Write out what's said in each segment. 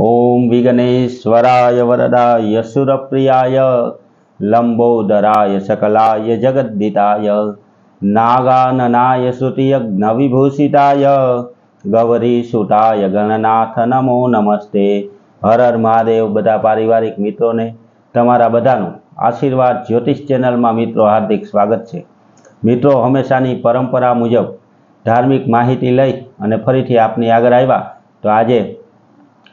ઓમ વિઘ્નેશ્વરાય વરદાય સુરપ્રિયાય લંબોદરાય સકલાય જગદ્દિતાય નાગાનનાય શ્રુતિયજ્ઞ વિભૂષિતાય ગૌરી સુતાય ગણનાથ નમો નમસ્તે હર હર મહાદેવ બધા પારિવારિક મિત્રોને તમારા બધાનું આશીર્વાદ જ્યોતિષ ચેનલમાં મિત્રો હાર્દિક સ્વાગત છે. મિત્રો, હંમેશાની પરંપરા મુજબ ધાર્મિક માહિતી લઈ અને ફરીથી આપની આગળ આવ્યા, તો આજે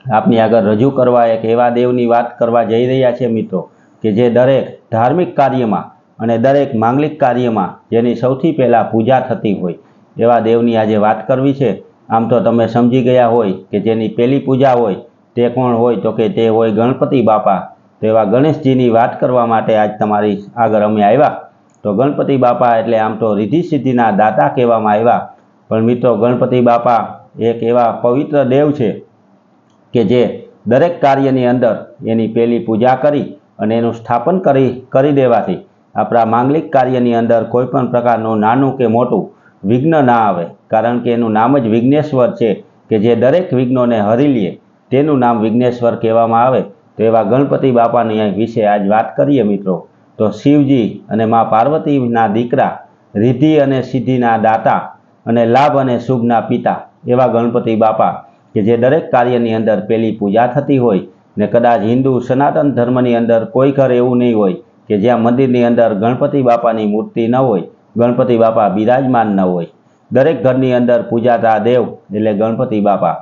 આપની આગળ રજૂ કરવા એક એવા દેવની વાત કરવા જઈ રહ્યા છે મિત્રો કે જે દરેક ધાર્મિક કાર્યમાં અને દરેક માંગલિક કાર્યમાં જેની સૌથી પહેલાં પૂજા થતી હોય, એવા દેવની આજે વાત કરવી છે. આમ તો તમે સમજી ગયા હોય કે જેની પહેલી પૂજા હોય તે કોણ હોય તો કે તે હોય ગણપતિ બાપા. તો એવા ગણેશજીની વાત કરવા માટે આજ તમારી આગળ અમે આવ્યા. તો ગણપતિ બાપા એટલે આમ તો રીધિ સિદ્ધિના દાતા કહેવામાં આવ્યા. પણ મિત્રો ગણપતિ બાપા એક એવા પવિત્ર દેવ છે. કે જે દરેક કાર્યની અંદર એની પહેલી પૂજા કરી અને એનું સ્થાપન કરી કરી દેવાથી આપણા માંગલિક કાર્યની અંદર કોઈપણ પ્રકારનું નાનું કે મોટું વિઘ્ન ના આવે. કારણ કે એનું નામ જ વિઘ્નેશ્વર છે કે જે દરેક વિઘ્નોને હરી લે. તેનું નામ વિઘ્નેશ્વર કહેવામાં આવે તો એવા ગણપતિ બાપાની વિશે આજ વાત કરીએ મિત્રો. તો શિવજી અને મા પાર્વતીના દીકરા રિદ્ધિ અને સિદ્ધિના દાતા અને લાભ અને શુભના પિતા એવા ગણપતિ બાપા કે જે દરેક કાર્યની અંદર પેલી પૂજા થતી હોય ને કદાચ હિન્દુ સનાતન ધર્મની અંદર કોઈ ઘર એવું નહીં હોય કે જ્યાં મંદિરની અંદર ગણપતિ બાપાની મૂર્તિ ન હોય, ગણપતિ બાપા બિરાજમાન ન હોય. દરેક ઘરની અંદર પૂજાતા દેવ એટલે ગણપતિ બાપા.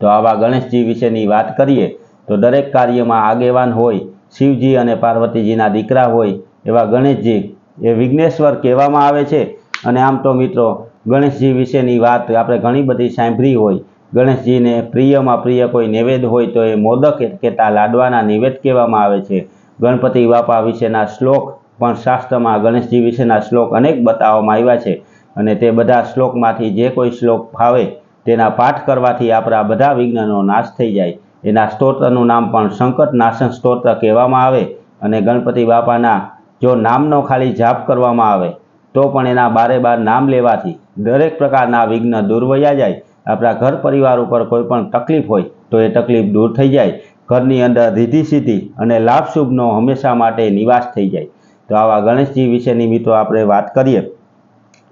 તો આવા ગણેશજી વિશેની વાત કરીએ તો દરેક કાર્યમાં આગેવાન હોય, શિવજી અને પાર્વતીજીના દીકરા હોય એવા ગણેશજી એ વિઘ્નેશ્વર કહેવામાં આવે છે. અને આમ તો મિત્રો ગણેશજી વિશેની વાત આપણે ઘણી બધી સાંભળી હોય. ગણેશજીને પ્રિયમાં પ્રિય કોઈ નૈવેદ્ય હોય તો એ મોદક કહેતા લાડવાના નૈવેદ્ય કહેવામાં આવે છે. ગણપતિ બાપા વિશેના શ્લોક પણ શાસ્ત્રમાં ગણેશજી વિશેના શ્લોક અનેક બતાવવામાં આવ્યા છે અને તે બધા શ્લોકમાંથી જે કોઈ શ્લોક ફાવે તેના પાઠ કરવાથી આપણા બધા વિઘ્નનો નાશ થઈ જાય. એના સ્તોત્રનું નામ પણ સંકટ નાશન સ્તોત્ર કહેવામાં આવે અને ગણપતિ બાપાના જો નામનો ખાલી જાપ કરવામાં આવે તો પણ એના બારે બાર નામ લેવાથી દરેક પ્રકારના વિઘ્ન દૂર વયા જાય. આપણા ઘર પરિવાર ઉપર કોઈ પણ તકલીફ હોય તો એ તકલીફ દૂર થઈ જાય. ઘરની અંદર રીધી સીધી અને લાભ શુભનો હંમેશા માટે નિવાસ થઈ જાય. તો આવા ગણેશજી વિશેની મિત્રો આપણે વાત કરીએ.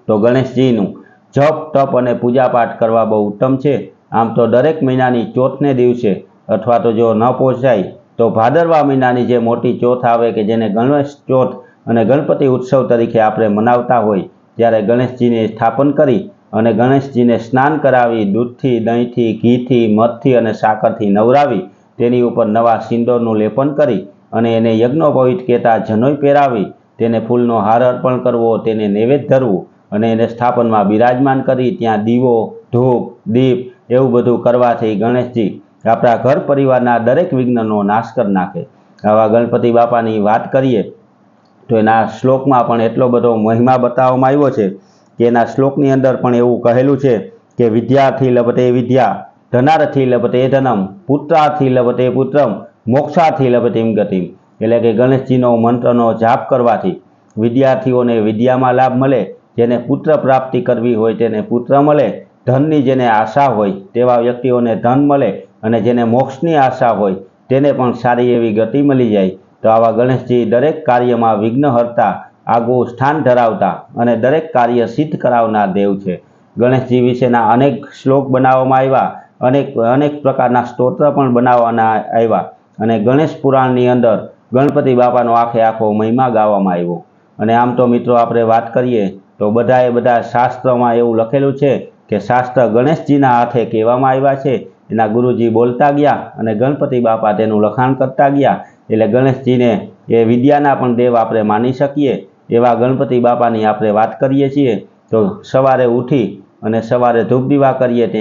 તો ગણેશજીનું જપ, તપ અને પૂજાપાઠ કરવા બહુ ઉત્તમ છે. આમ તો દરેક મહિનાની ચોથને દિવસે અથવા તો જો ન પહોંચાય તો ભાદરવા મહિનાની જે મોટી ચોથ આવે કે જેને ગણેશ ચોથ અને ગણપતિ ઉત્સવ તરીકે આપણે મનાવતા હોય, ત્યારે ગણેશજીને સ્થાપન કરી અને ગણેશજીને સ્નાન કરાવી, દૂધથી, દહીંથી, ઘીથી, મધથી અને સાકરથી નવરાવી, તેની ઉપર નવા સિંદોરનું લેપન કરી અને એને યજ્ઞોપવિત કહેતા જનોઈ પહેરાવી, તેને ફૂલનો હાર અર્પણ કરવો, તેને નૈવેદ્ય ધરવું અને એને સ્થાપનમાં બિરાજમાન કરી, ત્યાં દીવો, ધૂપ, દીપ એવું બધું કરવાથી ગણેશજી આપણા ઘર પરિવારના દરેક વિઘ્નનો નાશ કરી નાખે. આવા ગણપતિ બાપાની વાત કરીએ તો એના શ્લોકમાં પણ એટલો બધો મહિમા બતાવવામાં આવ્યો છે એના શ્લોકની અંદર પણ એવું કહેલું છે કે વિદ્યાર્થી લભતે વિદ્યા, ધનાર્થી લભતે ધનમ, પુત્રાથી લભતે પુત્રમ, મોક્ષાથી લભતીમ ગતિમ. એટલે કે ગણેશજીનો મંત્રનો જાપ કરવાથી વિદ્યાર્થીઓને વિદ્યામાં લાભ મળે, જેને પુત્ર પ્રાપ્તિ કરવી હોય તેને પુત્ર મળે, ધનની જેને આશા હોય તેવા વ્યક્તિઓને ધન મળે અને જેને મોક્ષની આશા હોય તેને પણ સારી એવી ગતિ મળી જાય. તો આવા ગણેશજી દરેક કાર્યમાં વિઘ્ન હરતા આગવું સ્થાન ધરાવતા અને દરેક કાર્ય સિદ્ધ કરાવનાર દેવ છે. ગણેશજી વિશેના અનેક શ્લોક બનાવવામાં આવ્યા, અનેક અનેક પ્રકારના સ્તોત્ર પણ બનાવવાના આવ્યા અને ગણેશ પુરાણની અંદર ગણપતિ બાપાનો આખે આખો મહિમા ગાવામાં આવ્યો. અને આમ તો મિત્રો આપણે વાત કરીએ, તો બધાએ બધા શાસ્ત્રમાં એવું લખેલું છે કે શાસ્ત્ર ગણેશજીના હાથે કહેવામાં આવ્યા છે. એના ગુરુજી બોલતા ગયા અને ગણપતિ બાપા તેનું લખાણ કરતા ગયા. એટલે ગણેશજીને એ વિદ્યાના પણ દેવ આપણે માની શકીએ. એવા ગણપતિ બાપાની આપણે વાત કરીએ છીએ, તો સવારે ઉઠી અને સવારે ધૂપ દીવા કરીએ તે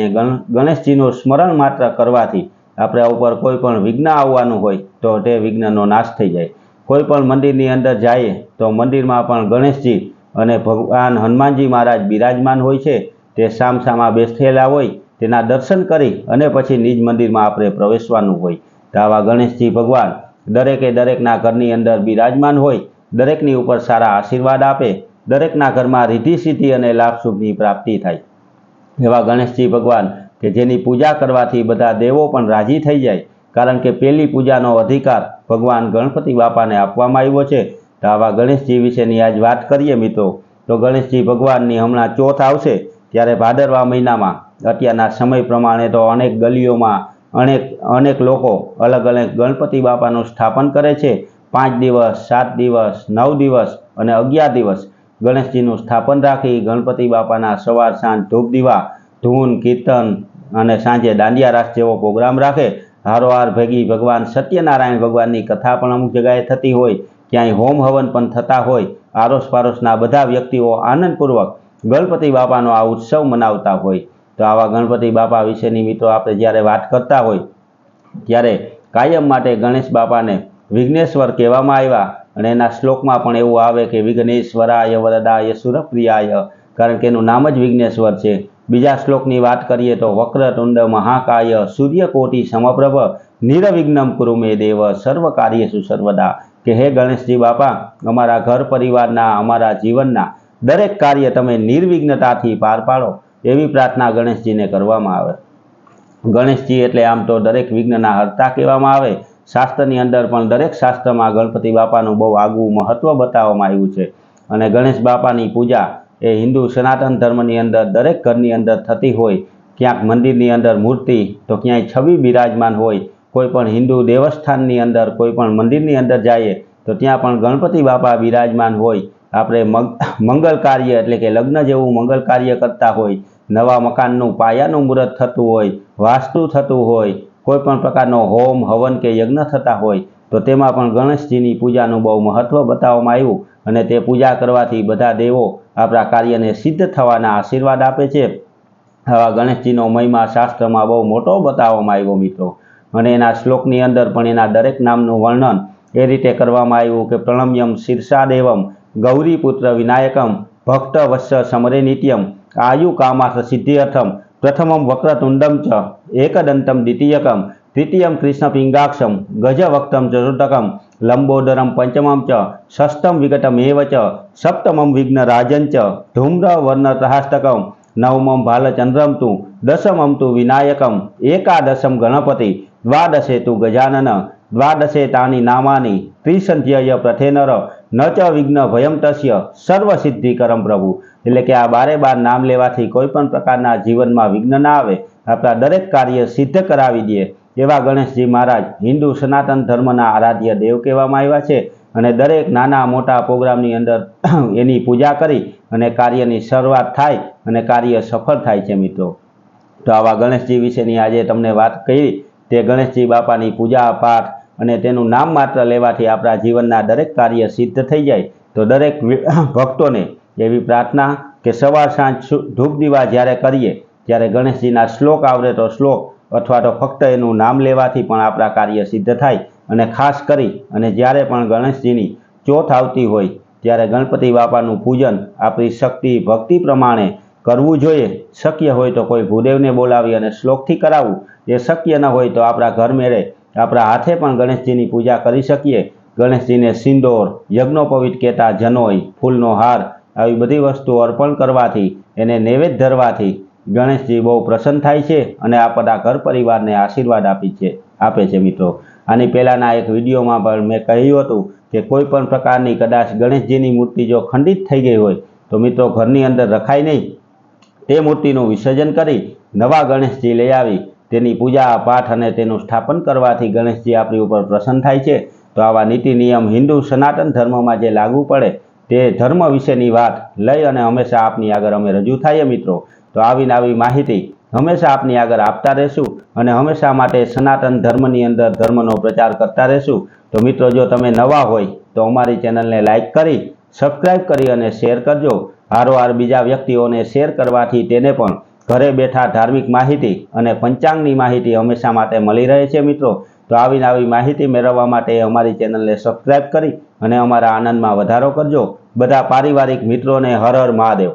ગણેશજીનું સ્મરણ માત્ર કરવાથી આપણે ઉપર કોઈ પણ વિઘ્ન આવવાનું હોય તો તે વિઘ્નનો નાશ થઈ જાય. કોઈ પણ મંદિરની અંદર જઈએ તો મંદિરમાં પણ ગણેશજી અને ભગવાન હનુમાનજી મહારાજ બિરાજમાન હોય છે, તે સામસામા બેસેલા હોય, તેના દર્શન કરી અને પછી નિજ મંદિરમાં આપણે પ્રવેશવાનું હોય. તો આવા ગણેશજી ભગવાન દરેકે દરેકના ઘરની અંદર બિરાજમાન હોય દરેકની ઉપર સારા આશીર્વાદ આપે, દરેકના ઘરમાં રીધિ સિદ્ધિ અને લાભ શુભની પ્રાપ્તિ થાય. એવા ગણેશજી ભગવાન કે જેની પૂજા કરવાથી બધા દેવો પણ રાજી થઈ જાય, કારણ કે પેલી પૂજાનો અધિકાર ભગવાન ગણપતિ બાપાને આપવામાં આવ્યો છે. તો આવા ગણેશજી વિશેની આજ વાત કરીએ મિત્રો. તો ગણેશજી ભગવાનની હમણાં ચોથ આવશે, ત્યારે ભાદરવા મહિનામાં, અત્યારના સમય પ્રમાણે તો અનેક ગલીઓમાં અનેક અનેક લોકો અલગ અલગ ગણપતિ બાપાનું સ્થાપન કરે છે. પાંચ દિવસ, સાત દિવસ, નવ દિવસ અને અગિયાર દિવસ ગણેશજીનું સ્થાપન રાખી ગણપતિ બાપાના સવાર, સાંજ, ધૂપ, દીવા, ધૂન, કીર્તન અને સાંજે દાંડિયા રાસ જેવો પ્રોગ્રામ રાખે. હારોહાર ભેગી ભગવાન સત્યનારાયણ ભગવાનની કથા પણ અમુક જગ્યાએ થતી હોય, ક્યાંય હોમ હવન પણ થતા હોય. આરોસ પારોસના બધા વ્યક્તિઓ આનંદપૂર્વક ગણપતિ બાપાનો આ ઉત્સવ મનાવતા હોય. તો આવા ગણપતિ બાપા વિશેની મિત્રો આપણે જ્યારે વાત કરતા હોય, ત્યારે કાયમ માટે ગણેશ બાપાને વિઘ્નેશ્વર કહેવામાં આવ્યા અને એના શ્લોકમાં પણ એવું આવે કે વિઘ્નેશ્વરાય વરદાય સુરપ્રિયાય, કારણ કે એનું નામ જ વિઘ્નેશ્વર છે. બીજા શ્લોકની વાત કરીએ તો વક્રતુંડ મહાકાય સૂર્યકોટી સમપ્રભ નિરવિઘ્નમ કુરુ મે દેવ, સર્વ કાર્યેષુ સર્વદા. કે હે ગણેશજી બાપા, અમારા ઘર પરિવારના, અમારા જીવનના દરેક કાર્ય તમે નિર્વિઘ્નતાથી પાર પાડો એવી પ્રાર્થના ગણેશજીને કરવામાં આવે. ગણેશજી એટલે આમ તો દરેક વિઘ્નના હર્તા કહેવામાં આવે. શાસ્ત્રની અંદર પણ દરેક શાસ્ત્રમાં ગણપતિ બાપાનું બહુ આગવું મહત્ત્વ બતાવવામાં આવ્યું છે. અને ગણેશ બાપાની પૂજા એ હિન્દુ સનાતન ધર્મની અંદર દરેક ઘરની અંદર થતી હોય, ક્યાંક મંદિરની અંદર મૂર્તિ, તો ક્યાંય છબી બિરાજમાન હોય, કોઈ પણ હિન્દુ દેવસ્થાનની અંદર, કોઈ પણ મંદિરની અંદર જઈએ, તો ત્યાં પણ ગણપતિ બાપા બિરાજમાન હોય. આપણે મંગલ કાર્ય એટલે કે લગ્ન જેવું મંગલ કાર્ય કરતા હોય, નવા મકાનનું પાયાનું મુહૂર્ત થતું હોય, વાસ્તુ થતું હોય કોઈ પણ પ્રકારનો હોમ, હવન કે યજ્ઞ થતા હોય, તો તેમાં પણ ગણેશજીની પૂજાનું બહુ મહત્ત્વ બતાવવામાં આવ્યું અને તે પૂજા કરવાથી બધા દેવો આપણા કાર્યને સિદ્ધ થવાના આશીર્વાદ આપે છે. આવા ગણેશજીનો મહિમા શાસ્ત્રમાં બહુ મોટો બતાવવામાં આવ્યો મિત્રો. અને એના શ્લોકની અંદર પણ એના દરેક નામનું વર્ણન એ રીતે કરવામાં આવ્યું કે પ્રણમ્યમ શીર્ષાદેવમ, ગૌરીપુત્ર વિનાયકમ ભક્ત વત્સ સમરે નિત્યમ, આયુ કામાર્થ સિદ્ધિઅર્થમ પ્રથમમ વક્રતુંડમ ચ, એકદંતમ દ્વિતીયકમ, તૃતીયમ કૃષ્ણપિંગાક્ષમ, ગજવક્તમ ચતુર્થકમ, લંબોદરમ પંચમમ ચ, ષષ્ઠમ એવ ચ, સપ્તમમ વિઘ્નરાજન ચ, ધૂમ્રવર્ણતહાસ્તકમ, નવમમ ભાલચંદ્રમ તું, દશમમ તું વિનાયકમ, એકાદશમ ગણપતિ, દ્વાદશે તું ગજાનન, દ્વાદશે તાની નામાની, ત્રિસંધ્યય પ્રથેનર ન ચ વિઘ્ન ભયમ તસ્ય સર્વસિદ્ધિકરમ પ્રભુ. એટલે કે આ બારે બાર નામ લેવાથી કોઈ પણ પ્રકારના જીવનમાં વિઘ્ન ના આવે, આપણા દરેક કાર્ય સિદ્ધ કરાવી દે એવા ગણેશજી મહારાજ હિન્દુ સનાતન ધર્મના આરાધ્ય દેવ કહેવામાં આવ્યા છે. અને દરેક નાના મોટા પ્રોગ્રામની અંદર એની પૂજા કરી અને કાર્યની શરૂઆત થાય અને કાર્ય સફળ થાય છે મિત્રો. તો આવા ગણેશજી વિશેની આજે તમને વાત કરી. તે ગણેશજી બાપાની પૂજા પાઠ અને તેનું નામ માત્ર લેવાથી આપણા જીવનના દરેક કાર્ય સિદ્ધ થઈ જાય. તો દરેક ભક્તોને એવી પ્રાર્થના કે સવાર સાંજ ધૂપ દીવા જ્યારે કરીએ, ત્યારે ગણેશજીના શ્લોક આવડે તો શ્લોક, અથવા તો ફક્ત એનું નામ લેવાથી પણ આપણા કાર્ય સિદ્ધ થાય. અને ખાસ કરી, અને જ્યારે પણ ગણેશજીની ચોથ આવતી હોય, ત્યારે ગણપતિ બાપાનું પૂજન આપણી શક્તિ, ભક્તિ પ્રમાણે કરવું જોઈએ. શક્ય હોય તો કોઈ ભૂદેવને બોલાવી અને શ્લોકથી કરાવવું. એ શક્ય ન હોય તો આપણા ઘર મેળે આપણા હાથે પણ ગણેશજીની પૂજા કરી શકીએ. ગણેશજીને સિંદોર, યજ્ઞોપવિત કહેતા જનોઈ, ફૂલનો હાર, આવી બધી વસ્તુઓ અર્પણ કરવાથી, એને નૈવેદ્ય ધરવાથી ગણેશજી બહુ પ્રસન્ન થાય છે અને આપણા ઘર પરિવારને આશીર્વાદ આપી છે, આપે છે મિત્રો. આની પહેલાંના એક વિડીયોમાં પણ મેં કહ્યું હતું કે કોઈ પણ પ્રકારની કદાચ ગણેશજીની મૂર્તિ જો ખંડિત થઈ ગઈ હોય, તો મિત્રો ઘરની અંદર રખાય નહીં. તે મૂર્તિનું વિસર્જન કરી નવા ગણેશજી લઈ આવી. તેની પૂજા પાઠ અને તેનું સ્થાપન કરવાથી ગણેશજી આપણી ઉપર પ્રસન્ન થાય છે. તો આવા નીતિ નિયમ હિન્દુ સનાતન ધર્મમાં જે લાગુ પડે તે ધર્મ વિશેની વાત લઈ અને હંમેશા આપની આગળ અમે રજૂ થઈએ મિત્રો. તો આવીને આવી માહિતી હંમેશા આપની આગળ આપતા રહેશું અને હંમેશા માટે સનાતન ધર્મની અંદર ધર્મનો પ્રચાર કરતા રહેશું. તો મિત્રો, જો તમે નવા હોય તો અમારી ચેનલને લાઇક કરી, સબસ્ક્રાઇબ કરી અને શેર કરજો. હારોહાર બીજા વ્યક્તિઓને શેર કરવાથી તેને પણ ઘરે બેઠા ધાર્મિક માહિતી અને પંચાંગની માહિતી હંમેશા માટે મળી રહે છે મિત્રો. તો આવીને આવી માહિતી મેળવવા માટે અમારી ચેનલને સબસ્ક્રાઈબ કરી અને અમારા આનંદમાં વધારો કરજો. બધા પારિવારિક મિત્રોને હર હર મહાદેવ.